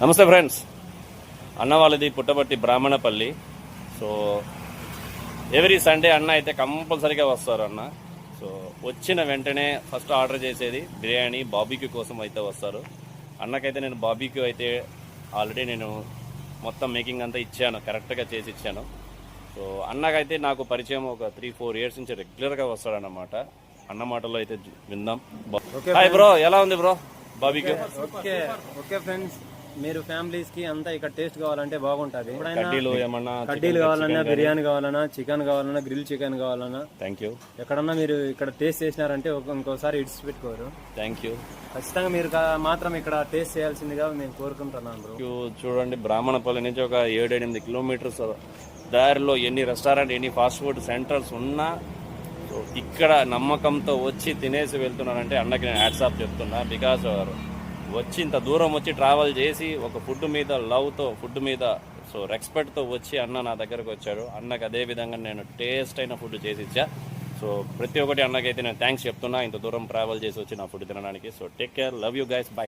నమస్తే ఫ్రెండ్స్. అన్న వాళ్ళది Puttaparthi Brahmanapalli. So every Sunday అన్న అయితే కంపల్సరీగా వస్తారు అన్న. సో వచ్చిన వెంటనే ఫస్ట్ ఆర్డర్ చేసేది బిర్యానీ బాబీక్యూ కోసం అయితే వస్తారు. అన్నకైతే నేను బాబీక్యూ అయితే ఆల్రెడీ నేను మొత్తం మేకింగ్ అంతా ఇచ్చాను కరెక్ట్గా చేసి ఇచ్చాను. సో అన్నకైతే నాకు పరిచయం ఒక త్రీ ఫోర్ ఇయర్స్ నుంచి రెగ్యులర్గా వస్తాడన్నమాట. అన్న మాటలో అయితే విందాం. హాయ్ బ్రో ఎలా ఉంది bro barbecue okay okay friends మీరు ఫ్యామిలీస్కి అంతా ఇక్కడ టేస్ట్ కావాలంటే బాగుంటది. కడ్డీలు ఏమన్నా కడ్డీలు కావాలన్నా బిర్యానీ కావాలన్నా చికెన్ కావాలన్నా గ్రిల్ చికెన్ కావాలన్నా థ్యాంక్ యూ ఎక్కడన్నా మీరు ఇక్కడ టేస్ట్ చేసినారంటే ఇంకోసారి ఇడిచి పెట్టుకోరు. థ్యాంక్ యూ ఖచ్చితంగా మీరు మాత్రం ఇక్కడ టేస్ట్ చేయాల్సిందిగా మేము కోరుకుంటున్నాం బ్రో యూ చూడండి బ్రాహ్మణపల్లి నుంచి ఒక ఏడు ఎనిమిది కిలోమీటర్స్ దారిలో ఎన్ని రెస్టారెంట్ ఎన్ని ఫాస్ట్ ఫుడ్ సెంటర్స్ ఉన్నా ఇక్కడ నమ్మకంతో వచ్చి తినేసి వెళ్తున్నానంటే అన్నకి నేను హ్యాట్సాప్ చెప్తున్నా బికాస్ వచ్చి ఇంత దూరం వచ్చి ట్రావెల్ చేసి ఒక ఫుడ్ మీద లవ్తో ఫుడ్ మీద సో రెస్పెక్ట్తో వచ్చి అన్న నా దగ్గరకు వచ్చాడు. అన్నకు అదే విధంగా నేను టేస్ట్ అయిన ఫుడ్ చేసి ఇచ్చా. సో ప్రతి ఒక్కటి అన్నకైతే నేను థ్యాంక్స్ చెప్తున్నా. ఇంత దూరం ట్రావెల్ చేసి వచ్చి నా ఫుడ్ తినడానికి. So take care love you guys bye